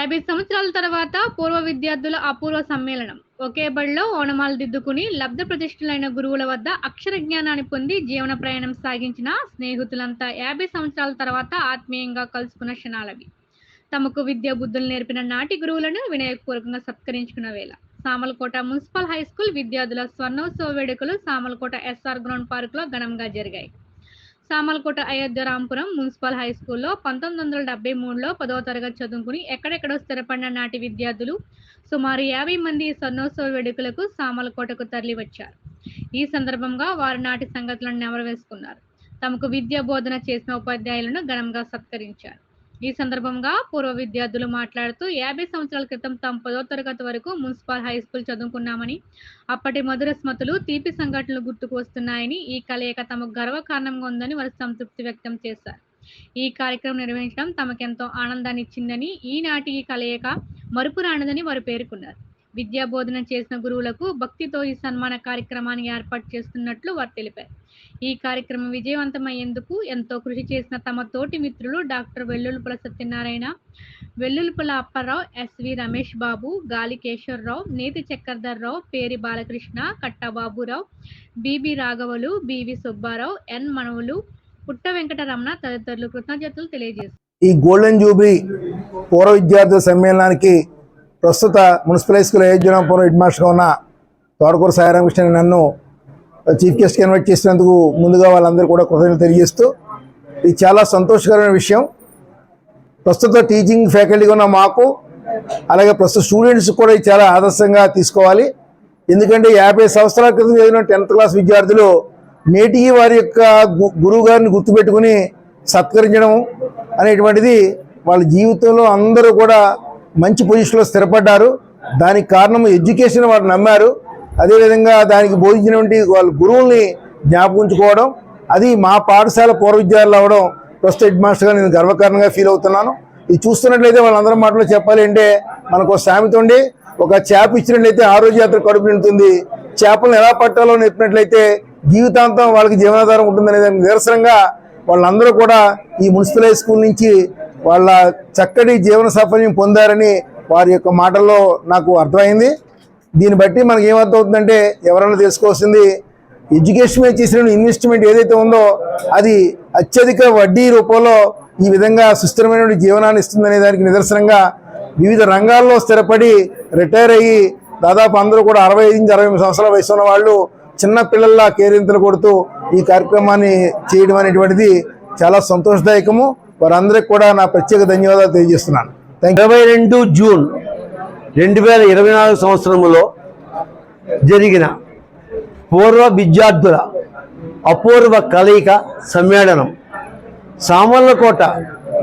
యాభై సంవత్సరాల తర్వాత పూర్వ విద్యార్థుల అపూర్వ సమ్మేళనం. ఒకే బడిలో ఓనమాలు దిద్దుకుని లబ్ధ ప్రతిష్ఠులైన గురువుల వద్ద అక్షర జ్ఞానాన్ని పొంది జీవన ప్రయాణం సాగించిన స్నేహితులంతా యాభై సంవత్సరాల తర్వాత ఆత్మీయంగా కలుసుకున్న క్షణాలవి. తమకు విద్యా బుద్ధులు నేర్పిన నాటి గురువులను వినయపూర్వకంగా సత్కరించుకున్న వేళ. సామలకోట మున్సిపల్ హై స్కూల్ విద్యార్థుల స్వర్ణోత్సవ వేడుకలు సామలకోట ఎస్ఆర్ గ్రౌండ్ పార్క్లో ఘనంగా జరిగాయి. సామలకోట అయోధ్య రాంపురం మున్సిపల్ హై స్కూల్లో పంతొమ్మిది వందల డెబ్బై మూడులో పదవ తరగతి చదువుకుని ఎక్కడెక్కడో స్థిరపడిన నాటి విద్యార్థులు సుమారు యాభై మంది స్వర్ణోత్సవ వేడుకలకు సామలకోటకు తరలి వచ్చారు ఈ సందర్భంగా వారు నాటి సంగతులను నెమరవేసుకున్నారు తమకు విద్యా బోధన చేసిన ఉపాధ్యాయులను ఘనంగా సత్కరించారు. ఈ సందర్భంగా పూర్వ విద్యార్థులు మాట్లాడుతూ యాభై సంవత్సరాల క్రితం తాము పదో తరగతి వరకు మున్సిపల్ హై స్కూల్ చదువుకున్నామని అప్పటి మధుర స్మృతులు తీపి సంఘటనలు గుర్తుకు వస్తున్నాయని ఈ కలయిక తమకు గర్వకారణంగా ఉందని వారు సంతృప్తి వ్యక్తం చేశారు. ఈ కార్యక్రమం నిర్వహించడం తమకెంతో ఆనందాన్ని ఇచ్చిందని ఈనాటి ఈ కలయిక మరుపు రానిదని వారు పేర్కొన్నారు. విద్యా బోధన చేసిన గురువులకు భక్తితో ఈ సన్మాన కార్యక్రమాన్ని ఏర్పాటు చేస్తున్నట్లు వారు తెలిపారు. ఈ కార్యక్రమం విజయవంతమయ్యేందుకు ఎంతో కృషి చేసిన తమ తోటి మిత్రులు doctor Vellulpula Satyanarayana Vellulpula Apparao S V Ramesh Babu Gali Keshavararao Neti Chakradharrao Peri Balakrishna Kattababurao B B రాఘవలు B V Subbarao N Manavulu Putta Venkataramana తదితరులు కృతజ్ఞతలు తెలియజేశారు ఈ గోల్డెన్ జూబ్లీ పూర్వ విద్యార్థుల సమ్మేళనానికి ప్రస్తుత municipal high school Ayodhyapuram head మాస్టర్గా ఉన్న తోడకూర సాయిరామకృష్ణ నన్ను చీఫ్ గెస్ట్గా ఇన్వైట్ చేసినందుకు ముందుగా వాళ్ళందరూ కూడా కృతజ్ఞతలు తెలియజేస్తూ ఇది చాలా సంతోషకరమైన విషయం. ప్రస్తుత టీచింగ్ ఫ్యాకల్టీగా ఉన్న మాకు అలాగే ప్రస్తుత స్టూడెంట్స్ కూడా ఇది చాలా ఆదర్శంగా తీసుకోవాలి. ఎందుకంటే యాభై సంవత్సరాల క్రితం చదివిన టెన్త్ క్లాస్ విద్యార్థులు నేటికి వారి యొక్క గు- గురువు గారిని గుర్తుపెట్టుకుని సత్కరించడం అనేటువంటిది వాళ్ళ జీవితంలో అందరూ కూడా మంచి పొజిషన్లో స్థిరపడ్డారు. దానికి కారణం ఎడ్యుకేషన్ వారు నమ్మారు. అదేవిధంగా దానికి బోధించినటువంటి వాళ్ళ గురువుల్ని జ్ఞాపకం ఉంచుకోవడం అది మా పాఠశాల పూర్వ విద్యార్థులు అవ్వడం ప్రస్తుత హెడ్ మాస్టర్గా నేను గర్వకారణంగా ఫీల్ అవుతున్నాను. ఇది చూస్తున్నట్లయితే వాళ్ళందరి మాటలో చెప్పాలి అంటే మనకు సామెత ఉండి ఒక చేప ఇచ్చినట్లయితే ఆ రోజు యాత్ర కడుపు నిండుతుంది. చేపలను ఎలా పట్టాలో నేర్పినట్లయితే జీవితాంతం వాళ్ళకి జీవనాధారం ఉంటుందనే దానికి నిరసనంగా వాళ్ళందరూ కూడా ఈ మున్సిపల్ హై స్కూల్ నుంచి వాళ్ళ చక్కటి జీవన సాఫల్యం పొందారని వారి యొక్క మాటల్లో నాకు అర్థమైంది. దీన్ని బట్టి మనకి ఏమర్థమవుతుందంటే ఎవరైనా తెలుసుకోవాల్సింది ఎడ్యుకేషన్ మీద చేసిన ఇన్వెస్ట్మెంట్ ఏదైతే ఉందో అది అత్యధిక వడ్డీ రూపంలో ఈ విధంగా సుస్థిరమైన జీవనాన్ని ఇస్తుందనే దానికి నిదర్శనంగా వివిధ రంగాల్లో స్థిరపడి రిటైర్ అయ్యి దాదాపు అందరూ కూడా అరవై ఐదు నుంచి అరవై సంవత్సరాల వయసు ఉన్న వాళ్ళు చిన్న పిల్లల్లా కేరింతలు కొడుతూ ఈ కార్యక్రమాన్ని చేయడం అనేటువంటిది చాలా సంతోషదాయకము. వారందరికి కూడా నా ప్రత్యేక ధన్యవాదాలు తెలియజేస్తున్నాను. ఇరవై రెండు జూన్ రెండు వేల ఇరవై నాలుగు సంవత్సరంలో జరిగిన పూర్వ విద్యార్థుల అపూర్వ కలయిక సమ్మేళనం సామర్లకోట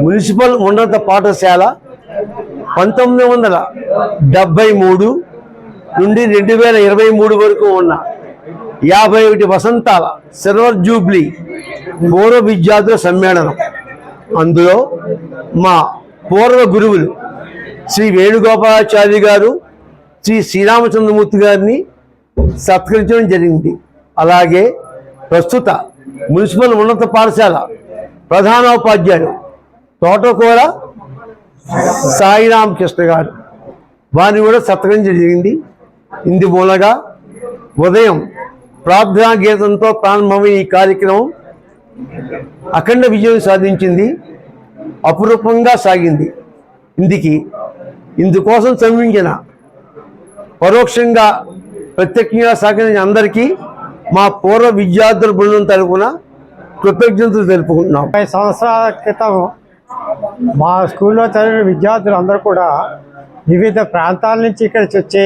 మున్సిపల్ ఉన్నత పాఠశాల పంతొమ్మిది వందల డెబ్భై మూడు నుండి రెండు వేల ఇరవై మూడు వరకు ఉన్న యాభై ఒకటి వసంతాల సిల్వర్ జూబ్లీ పూర్వ విద్యార్థుల సమ్మేళనం. అందులో మా పూర్వ గురువులు శ్రీ వేణుగోపాలాచార్య గారు శ్రీ శ్రీరామచంద్రమూర్తి గారిని సత్కరించడం జరిగింది. అలాగే ప్రస్తుత మున్సిపల్ ఉన్నత పాఠశాల ప్రధానోపాధ్యాయుడు తోటకూర సాయిరామ్ కృష్ణ గారు. వారిని కూడా సత్కరించడం జరిగింది. ఇందు మూలగా ఉదయం ప్రార్థనా గీతంతో ప్రారంభమైన ఈ కార్యక్రమం అఖండ విజయం సాధించింది అపురూపంగా సాగింది. ఇందుకి ఇందుకోసం శ్రమించిన పరోక్షంగా ప్రత్యక్షంగా సాగిన అందరికీ మా పూర్వ విద్యార్థుల బృందం తరపున కృతజ్ఞతలు తెలుపుకుంటున్నాం. ముప్పై సంవత్సరాల క్రితం మా స్కూల్లో చదివిన విద్యార్థులందరూ కూడా వివిధ ప్రాంతాల నుంచి ఇక్కడికి వచ్చి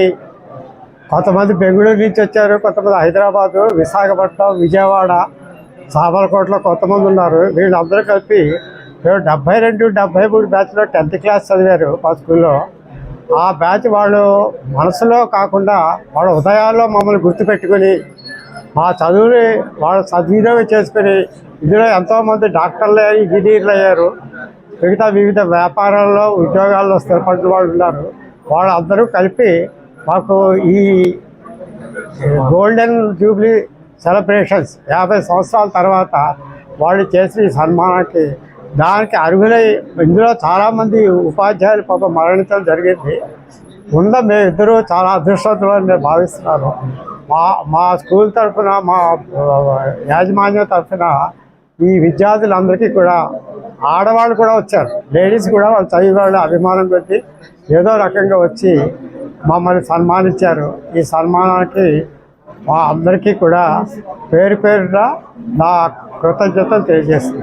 కొంతమంది బెంగళూరు నుంచి వచ్చారు కొంతమంది హైదరాబాదు విశాఖపట్నం విజయవాడ సామర్లకోటలో కొంతమంది ఉన్నారు. వీళ్ళందరూ కలిపి మేము డెబ్బై రెండు డెబ్బై మూడు బ్యాచ్లో టెన్త్ క్లాస్ చదివారు మా స్కూల్లో ఆ బ్యాచ్ వాళ్ళు మనసులో కాకుండా వాళ్ళ ఉదయాల్లో మమ్మల్ని గుర్తుపెట్టుకొని మా చదువుని వాళ్ళు సద్వినియోగం చేసుకుని ఇందులో ఎంతోమంది డాక్టర్లు అయ్యారు ఇంజనీర్లు అయ్యారు. మిగతా వివిధ వ్యాపారాల్లో ఉద్యోగాల్లో స్థిరపడిన వాళ్ళు ఉన్నారు. వాళ్ళందరూ కలిపి మాకు ఈ గోల్డెన్ జూబ్లీ సెలబ్రేషన్స్ యాభై సంవత్సరాల తర్వాత వాళ్ళు చేసిన ఈ సన్మానానికి దానికి అర్హులై ఇందులో చాలామంది ఉపాధ్యాయులు పాప మరణించడం జరిగింది. ఉన్న మేమిద్దరూ చాలా అదృష్టవంతులు అని నేను భావిస్తున్నాను. మా మా స్కూల్ తరఫున మా యాజమాన్యం తరఫున ఈ విద్యార్థులందరికీ కూడా ఆడవాళ్ళు కూడా వచ్చారు. లేడీస్ కూడా వాళ్ళు చదివి వాళ్ళ అభిమానం పెట్టి ఏదో రకంగా వచ్చి మమ్మల్ని సన్మానించారు. ఈ సన్మానానికి మా అందరికీ కూడా పేరు పేరున నా కృతజ్ఞతలు తెలియజేస్తుంది